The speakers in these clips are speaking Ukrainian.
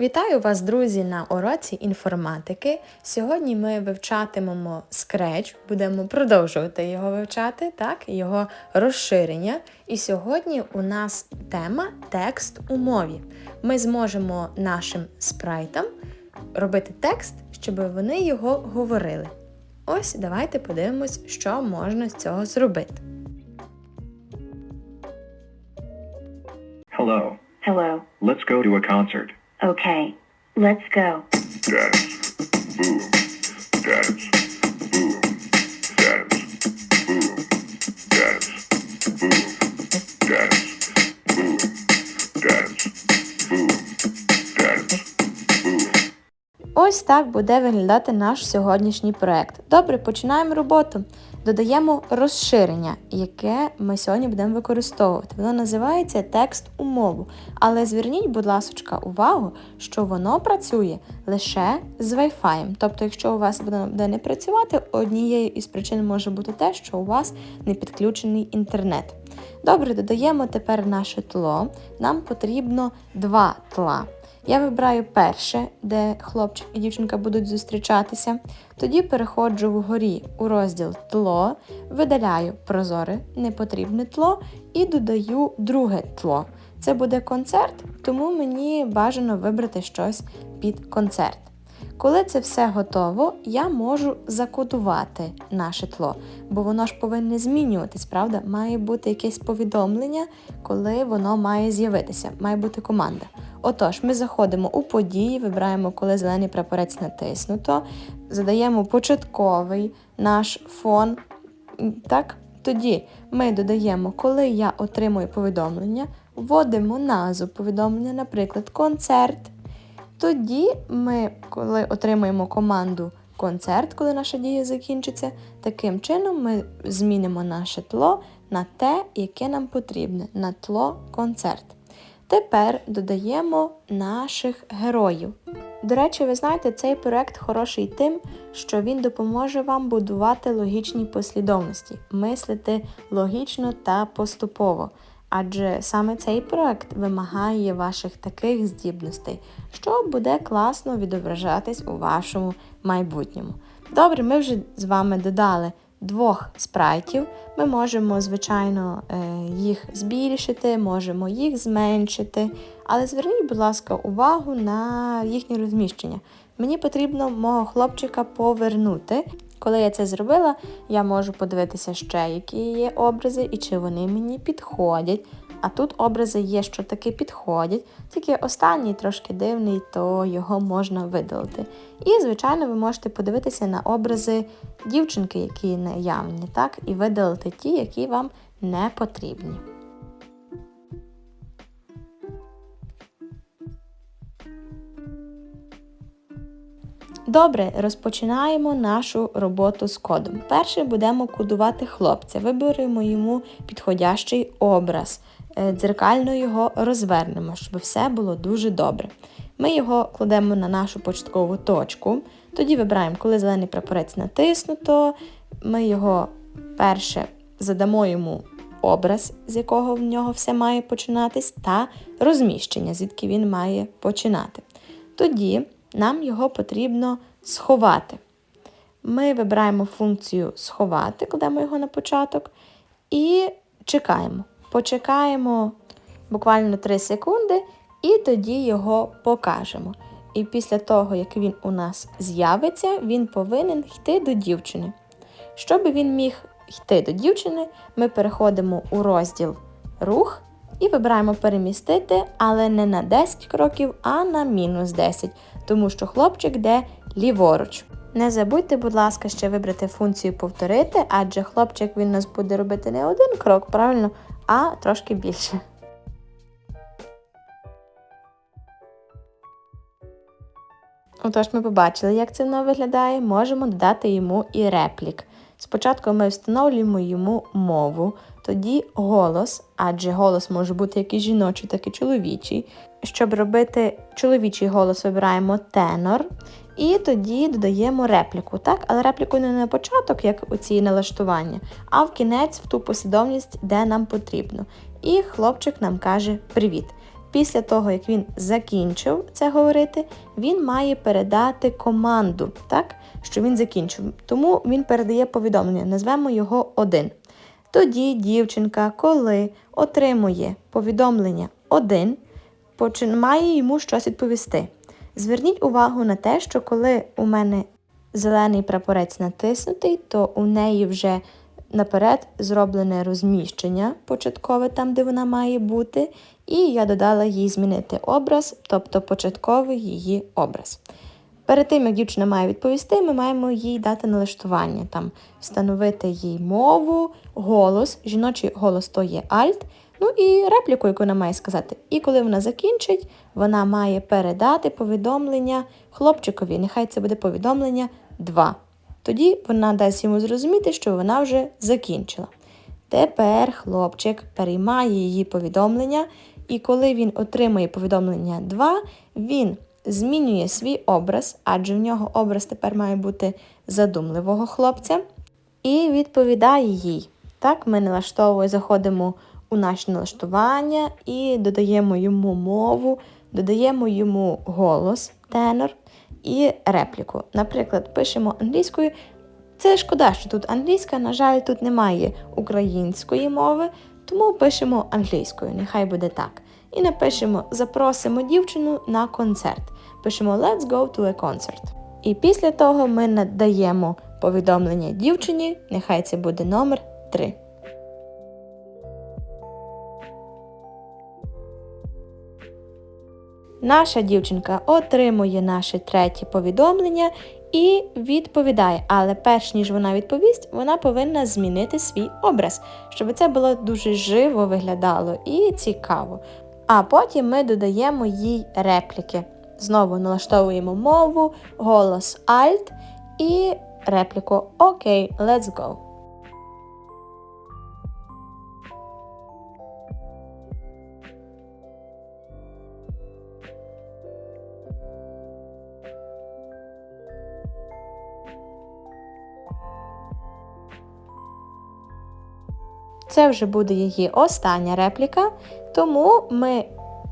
Вітаю вас, друзі, на уроці інформатики. Сьогодні ми вивчатимемо Scratch, будемо продовжувати його вивчати, так, його розширення. І сьогодні у нас тема текст у мові. Ми зможемо нашим спрайтам робити текст, щоб вони його говорили. Ось давайте подивимось, що можна з цього зробити. Hello. Hello. Let's go to a concert. Okay. Let's go. Dance. Boom. Dance. Boom. Dance. Boom. Dance. Boom. Dance. Boom. Dance. Boom. Dance. Boom. Ось так буде виглядати наш сьогоднішній проект. Добре, починаємо роботу. Додаємо розширення, яке ми сьогодні будемо використовувати. Воно називається текст у мову. Але зверніть, будь ласка, увагу, що воно працює лише з Wi-Fi. Тобто, якщо у вас буде не працювати, однією із причин може бути те, що у вас не підключений інтернет. Добре, додаємо тепер наше тло. Нам потрібно два тла. Я вибираю перше, де хлопчик і дівчинка будуть зустрічатися. Тоді переходжу вгорі у розділ тло, видаляю прозоре, непотрібне тло і додаю друге тло. Це буде концерт, тому мені бажано вибрати щось під концерт. Коли це все готово, я можу закодувати наше тло, бо воно ж повинне змінюватись, правда? Має бути якесь повідомлення, коли воно має з'явитися, має бути команда. Отож, ми заходимо у події, вибираємо, коли зелений прапорець натиснуто, задаємо початковий наш фон. Так? Тоді ми додаємо, коли я отримую повідомлення, вводимо назву повідомлення, наприклад, концерт. Тоді ми, коли отримуємо команду концерт, коли наша дія закінчиться, таким чином ми змінимо наше тло на те, яке нам потрібне, на тло концерт. Тепер додаємо наших героїв. До речі, ви знаєте, цей проект хороший тим, що він допоможе вам будувати логічні послідовності, мислити логічно та поступово. Адже саме цей проект вимагає ваших таких здібностей, що буде класно відображатись у вашому майбутньому. Добре, ми вже з вами додали двох спрайтів. Ми можемо, звичайно, е, їх збільшити, можемо їх зменшити. Але зверніть, будь ласка, увагу на їхнє розміщення. Мені потрібно мого хлопчика повернути. Коли я це зробила, я можу подивитися ще, які є образи і чи вони мені підходять. А тут образи є, що таки підходять, тільки останній трошки дивний, то його можна видалити. І, звичайно, ви можете подивитися на образи дівчинки, які наявні, так, і видалити ті, які вам не потрібні. Добре, розпочинаємо нашу роботу з кодом. Перше будемо кодувати хлопця. Виберемо йому підходящий образ, е, дзеркально його розвернемо, щоб все було дуже добре. Ми його кладемо на нашу початкову точку. Тоді вибираємо, коли зелений прапорець натиснуто. Ми його перше задамо йому образ, з якого в нього все має починатись, та розміщення, звідки він має починати. Тоді нам його потрібно сховати. Ми вибираємо функцію сховати, кладемо його на початок і чекаємо. Почекаємо буквально 3 секунди, і тоді його покажемо. І після того, як він у нас з'явиться, він повинен йти до дівчини. Щоб він міг йти до дівчини, ми переходимо у розділ Рух і вибираємо перемістити, але не на 10 кроків, а на мінус 10, тому що хлопчик йде ліворуч. Не забудьте, будь ласка, ще вибрати функцію повторити, адже хлопчик він нас буде робити не один крок, правильно, а трошки більше. Отож, ми побачили, як це воно виглядає. Можемо додати йому і реплік. Спочатку ми встановлюємо йому мову, тоді голос, адже голос може бути як і жіночий, так і чоловічий. Щоб робити чоловічий голос, вибираємо тенор. І тоді додаємо репліку, так? Але репліку не на початок, як у ці налаштування, а в кінець в ту послідовність, де нам потрібно. І хлопчик нам каже привіт. Після того, як він закінчив це говорити, він має передати команду, так, що він закінчив. Тому він передає повідомлення, назвемо його 1. Тоді дівчинка, коли отримує повідомлення 1, почин- має йому щось відповісти. Зверніть увагу на те, що коли у мене зелений прапорець натиснутий, то у неї вже наперед зроблене розміщення початкове там, де вона має бути, і я додала їй змінити образ, тобто початковий її образ. Перед тим, як дівчина має відповісти, ми маємо їй дати налаштування, там встановити їй мову, голос, жіночий голос то є альт, ну і репліку, яку вона має сказати. І коли вона закінчить, вона має передати повідомлення хлопчикові. Нехай це буде повідомлення 2. Тоді вона дасть йому зрозуміти, що вона вже закінчила. Тепер хлопчик переймає її повідомлення, і коли він отримує повідомлення 2, він змінює свій образ, адже в нього образ тепер має бути задумливого хлопця, і відповідає їй. Так, ми налаштовуємо, заходимо у наші налаштування і додаємо йому мову, додаємо йому голос, тенор і репліку. Наприклад, пишемо англійською. Це шкода, що тут англійська, на жаль, тут немає української мови, тому пишемо англійською, нехай буде так. І напишемо Запросимо дівчину на концерт. Пишемо Let's go to a concert. І після того ми надаємо повідомлення дівчині, нехай це буде номер 3. Наша дівчинка отримує наше третє повідомлення і відповідає. Але перш ніж вона відповість, вона повинна змінити свій образ, щоб це було дуже живо виглядало і цікаво. А потім ми додаємо їй репліки. Знову налаштовуємо мову, голос Alt і репліку Окей, let's go. Це вже буде її остання репліка, тому ми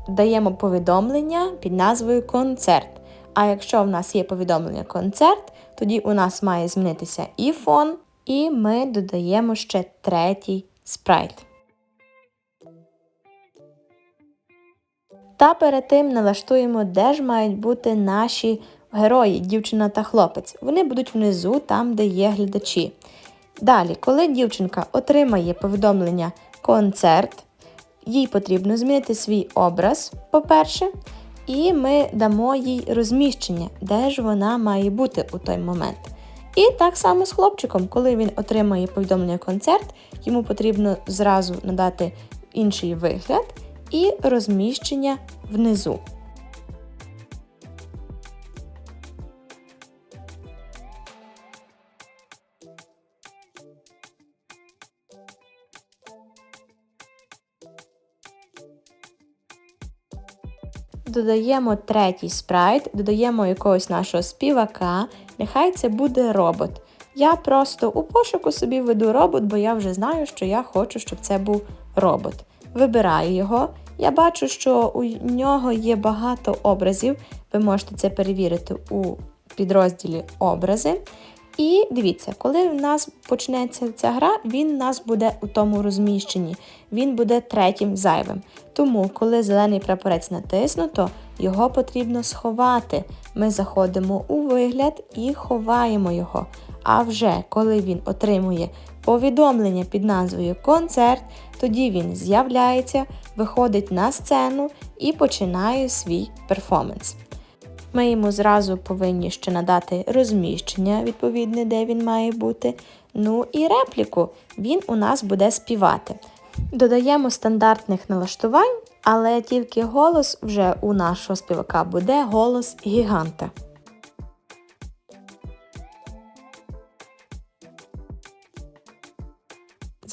даємо повідомлення під назвою концерт. А якщо в нас є повідомлення концерт, тоді у нас має змінитися і фон, і ми додаємо ще третій спрайт. Та перед тим налаштуємо, де ж мають бути наші герої, дівчина та хлопець. Вони будуть внизу, там, де є глядачі. Далі, коли дівчинка отримає повідомлення концерт, їй потрібно змінити свій образ, по-перше, і ми дамо їй розміщення, де ж вона має бути у той момент. І так само з хлопчиком, коли він отримає повідомлення концерт, йому потрібно зразу надати інший вигляд і розміщення внизу. Додаємо третій спрайт, додаємо якогось нашого співака. Нехай це буде робот. Я просто у пошуку собі веду робот, бо я вже знаю, що я хочу, щоб це був робот. Вибираю його. Я бачу, що у нього є багато образів. Ви можете це перевірити у підрозділі образи. І дивіться, коли в нас почнеться ця гра, він у нас буде у тому розміщенні, він буде третім зайвим. Тому, коли зелений прапорець натиснуто, його потрібно сховати. Ми заходимо у вигляд і ховаємо його. А вже коли він отримує повідомлення під назвою Концерт, тоді він з'являється, виходить на сцену і починає свій перформанс. Ми йому зразу повинні ще надати розміщення, відповідне, де він має бути. Ну і репліку. Він у нас буде співати. Додаємо стандартних налаштувань, але тільки голос вже у нашого співака буде голос гіганта.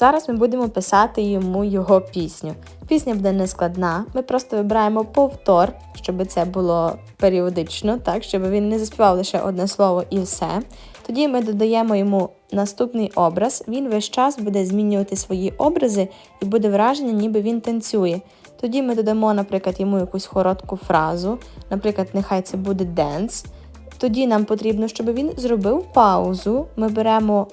Зараз ми будемо писати йому його пісню. Пісня буде нескладна. Ми просто вибираємо повтор, щоб це було періодично, так, щоб він не заспівав лише одне слово і все. Тоді ми додаємо йому наступний образ. Він весь час буде змінювати свої образи і буде враження, ніби він танцює. Тоді ми додамо, наприклад, йому якусь коротку фразу. Наприклад, нехай це буде dance. Тоді нам потрібно, щоб він зробив паузу. Ми беремо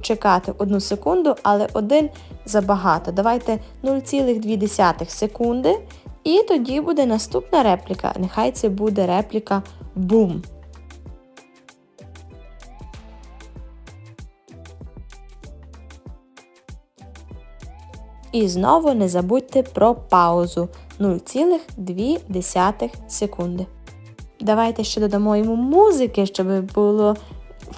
чекати одну секунду, але один забагато. Давайте 0,2 секунди. І тоді буде наступна репліка. Нехай це буде репліка бум. І знову не забудьте про паузу 0,2 секунди. Давайте ще додамо йому музики, щоб було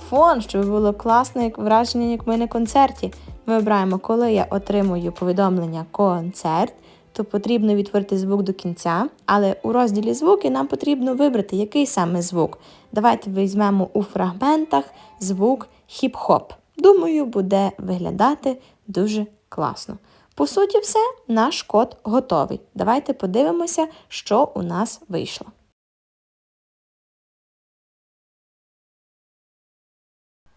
фон, щоб було класно, як враження, як ми на концерті. Ми обираємо, коли я отримую повідомлення концерт, то потрібно відтворити звук до кінця, але у розділі звуки нам потрібно вибрати, який саме звук. Давайте візьмемо у фрагментах звук хіп-хоп. Думаю, буде виглядати дуже класно. По суті, все, наш код готовий. Давайте подивимося, що у нас вийшло.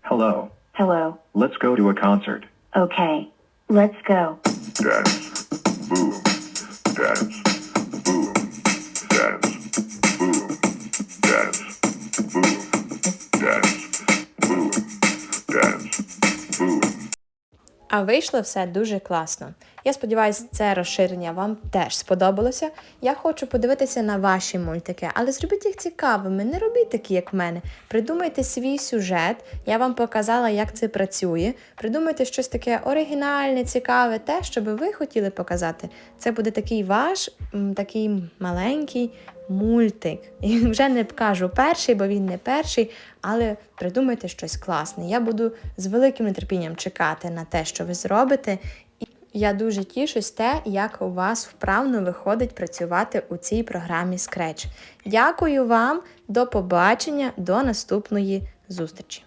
Hello. Hello. Let's go to a concert. Okay. Let's go. dance, boom, dance, А вийшло все дуже класно. Я сподіваюся, це розширення вам теж сподобалося. Я хочу подивитися на ваші мультики, але зробіть їх цікавими, не робіть такі, як в мене. Придумайте свій сюжет. Я вам показала, як це працює. Придумайте щось таке оригінальне, цікаве, те, що би ви хотіли показати. Це буде такий ваш, такий маленький мультик. І вже не кажу перший, бо він не перший, але придумайте щось класне. Я буду з великим нетерпінням чекати на те, що ви зробите. І я дуже тішусь те, як у вас вправно виходить працювати у цій програмі Scratch. Дякую вам, до побачення, до наступної зустрічі!